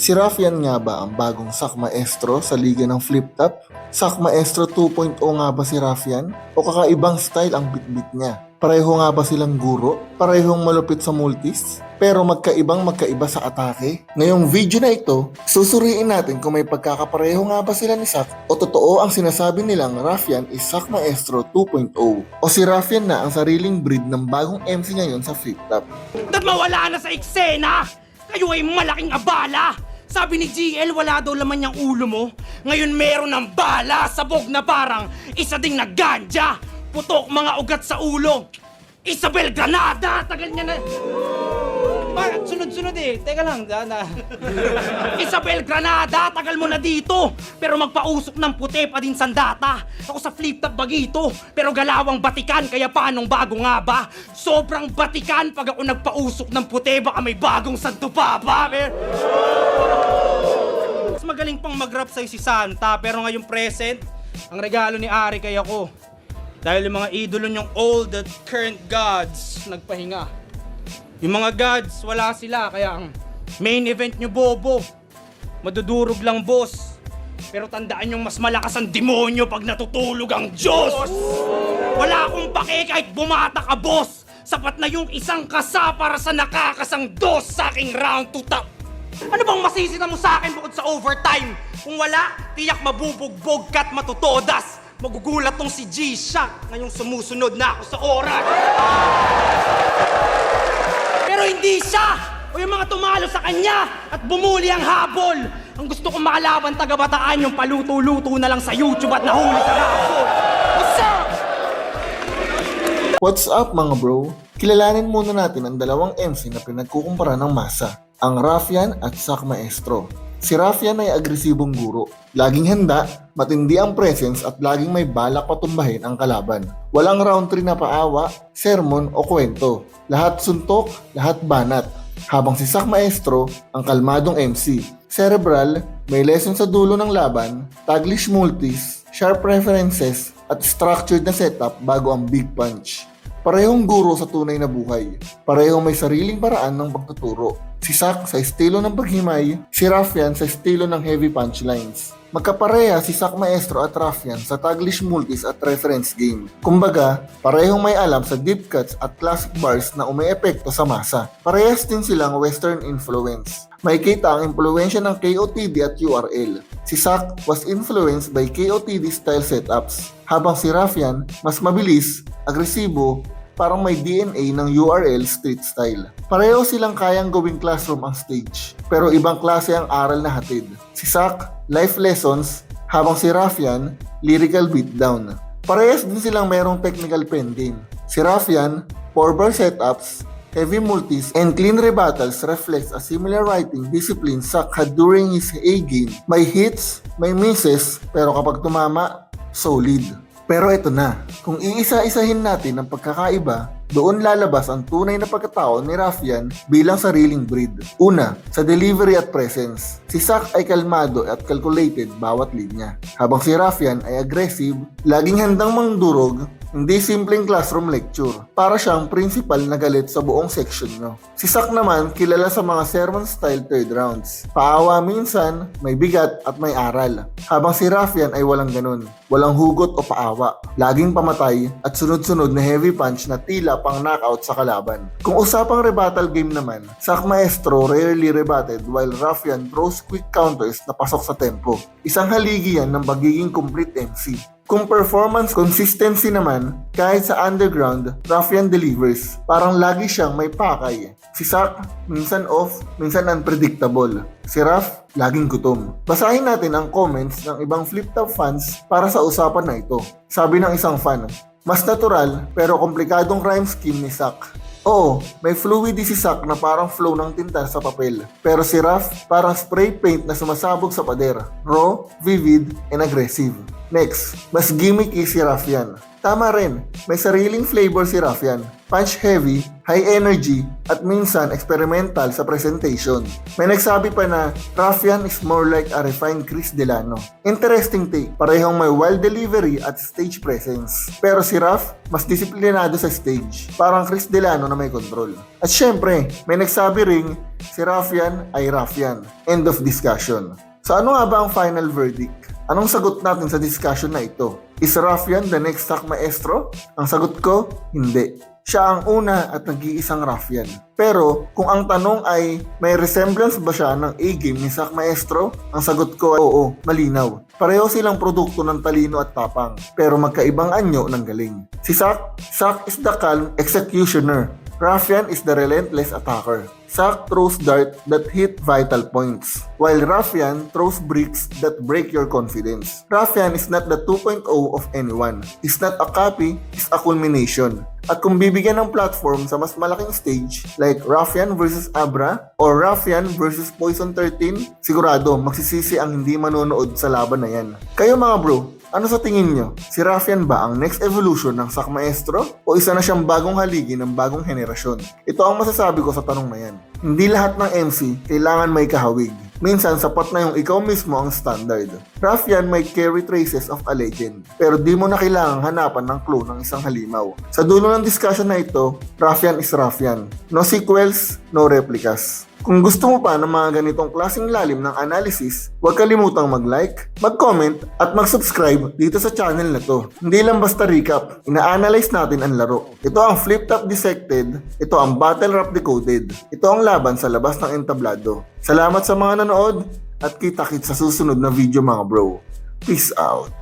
Si Rafian nga ba ang bagong Sak Maestro sa liga ng flip top? Sak Maestro 2.0 nga ba si Rafian? O kakaibang style ang bitbit niya? Pareho nga ba silang guro? Parehong malupit sa multis? Pero magkaibang magkaiba sa atake? Ngayong video na ito, susuriin natin kung may pagkakapareho nga ba sila ni Sak o totoo ang sinasabi nilang Rafian is Sak Maestro 2.0 o si Rafian na ang sariling breed ng bagong MC ngayon sa flip top. At mawala na sa eksena! Kayo ay malaking abala! Sabi ni GL, wala daw laman yung ulo mo. Ngayon meron ng bala, sabog na parang isa ding na ganja. Putok mga ugat sa ulo. Isabel Granada! Tagal niya na... Bakit? Sunod-sunod eh. Teka lang. Na. Isabel Granada! Tagal mo na dito! Pero magpausok ng puti pa din sandata. Ako sa flip-top bagito. Pero galawang batikan, kaya paanong bago nga ba? Sobrang batikan pag ako nagpausok ng puti, baka may bagong santo pa ba? Mer- mas magaling pang mag-rap sa'yo si Santa, pero ngayong present, ang regalo ni Ari kay ako. Dahil yung mga idolo niyong old at current gods nagpahinga. Yung mga gods, wala sila, kaya ang main event niyo bobo. Madudurog lang boss. Pero tandaan yung mas malakas ang demonyo pag natutulog ang Diyos! Wala akong pake kahit bumata ka, boss! Sapat na yung isang kasa para sa nakakasang dos sa aking round to top! Ano bang masisita mo sa akin bukod sa overtime? Kung wala, tiyak mabubugbog ka't matutodas! Magugulat tong si G-Shock ngayong sumusunod na ako sa oras! Hindi siya! O yung mga tumalo sa kanya at bumuli ang habol! Ang gusto kong makalaban taga-bataan yung paluto-luto na lang sa YouTube at nahuli sa habol! What's up? What's up mga bro? Kilalanin muna natin ang dalawang MC na pinagkukumpara ng masa, ang Rafian at Sak Maestro. Si Rafian ay agresibong guro. Laging handa, matindi ang presence at laging may balak patumbahin ang kalaban. Walang round 3 na paawa, sermon o kwento. Lahat suntok, lahat banat. Habang si Sak Maestro, ang kalmadong MC. Cerebral, may lesson sa dulo ng laban, taglish multis, sharp references, at structured na setup bago ang big punch. Parehong guro sa tunay na buhay. Parehong may sariling paraan ng pagtuturo. Si Sak sa estilo ng paghimay, si Rafian sa estilo ng heavy punchlines. Magkapareha si Sak Maestro at Rafian sa taglish multis at reference game. Kumbaga, parehong may alam sa deep cuts at classic bars na umeepekto sa masa. Parehas din silang western influence. May kita ang impluensya ng KOTD at URL. Si Sak was influenced by KOTD style setups, habang si Rafian mas mabilis, agresibo, parang may DNA ng URL street style. Pareho silang kayang gawing classroom ang stage, pero ibang klase ang aral na hatid. Si Sak, life lessons, habang si Rafian, lyrical beatdown. Parehas din silang mayroong technical pen din. Si Rafian, 4-bar setups, heavy multis, and clean rebuttals reflects a similar writing discipline Sak had during his A-game. May hits, may misses, pero kapag tumama, solid. Pero ito na, kung iisa-isahin natin ang pagkakaiba, doon lalabas ang tunay na pagkatao ni Rafian bilang sariling breed. Una, sa delivery at presence. Si Sak ay kalmado at calculated bawat linya. Habang si Rafian ay aggressive, laging handang mangdurog, hindi simpleng classroom lecture. Para siyang principal na galit sa buong section nyo. Si Sak naman kilala sa mga sermon style third rounds. Paawa minsan, may bigat at may aral. Habang si Rafian ay walang ganun. Walang hugot o paawa. Laging pamatay at sunod-sunod na heavy punch na tila pang knockout sa kalaban. Kung usapang rebuttal game naman, Sak Maestro rarely rebutted while Rafian throws quick counters na pasok sa tempo. Isang haligi yan ng pagiging complete MC. Kung performance consistency naman, kahit sa underground, Rafian delivers. Parang lagi siyang may pakay. Si Sak, minsan off, minsan unpredictable. Si Raf, laging gutom. Basahin natin ang comments ng ibang flip-top fans para sa usapan na ito. Sabi ng isang fan, mas natural pero komplikadong rhyme scheme ni Sak. Oo, may fluidity si na parang flow ng tinta sa papel. Pero si Raf, parang spray paint na sumasabog sa pader. Raw, vivid, and aggressive. Next, mas gimmicky si Raf yan. Tama rin, may sariling flavor si Raffian. Punch heavy, high energy, at minsan experimental sa presentation. May nagsabi pa na Raffian is more like a refined Chris Delano. Interesting take, parehong may wild delivery at stage presence. Pero si Raff, mas disiplinado sa stage, parang Chris Delano na may control. At syempre, may nagsabi ring si Raffian ay Raffian. End of discussion. So ano nga ba ang final verdict? Anong sagot natin sa discussion na ito? Is Raffian the next Sak Maestro? Ang sagot ko, hindi. Siya ang una at nag-iisang Raffian. Pero kung ang tanong ay may resemblance ba siya ng A-game ni Sak Maestro? Ang sagot ko ay oo, malinaw. Pareho silang produkto ng talino at tapang, pero magkaibang anyo ng galing. Si Sak, Sak is the calm executioner. Raffian is the relentless attacker. Sak throws dart that hit vital points, while Raffian throws bricks that break your confidence. Raffian is not the 2.0 of anyone. He's not a copy, he's a culmination. At kung bibigyan ng platform sa mas malaking stage, like Raffian versus Abra or Raffian versus Poison 13, sigurado magsisisi ang hindi manonood sa laban na yan. Kayo mga bro, ano sa tingin nyo? Si Raffian ba ang next evolution ng Sak Maestro? O isa na siyang bagong haligi ng bagong henerasyon? Ito ang masasabi ko sa tanong na yan. Hindi lahat ng MC kailangan may kahawig. Minsan sapat na yung ikaw mismo ang standard. Raffian may carry traces of a legend, pero di mo na kailangang hanapan ng clue ng isang halimaw. Sa dulo ng discussion na ito, Raffian is Raffian. No sequels, no replicas. Kung gusto mo pa ng mga ganitong klaseng lalim ng analysis, huwag kalimutang mag-like, mag-comment, at mag-subscribe dito sa channel na to. Hindi lang basta recap, ina-analyze natin ang laro. Ito ang Flip Top Dissected, ito ang Battle Rap Decoded, ito ang laban sa labas ng entablado. Salamat sa mga nanood, at kita-kit sa susunod na video mga bro. Peace out.